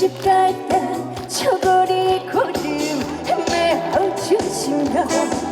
시집 갈땐 저고리 고름 헤매어 주시면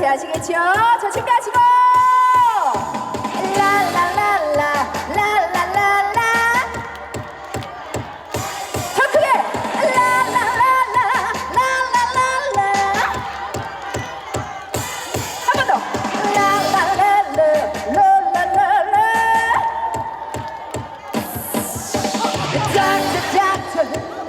같이 아시겠죠? 저춤 가지고 랄랄랄라 랄랄랄라 더 크게 랄랄랄라 랄랄랄라 한 번 더 랄랄랄라 랄랄랄라 짝짝짝짝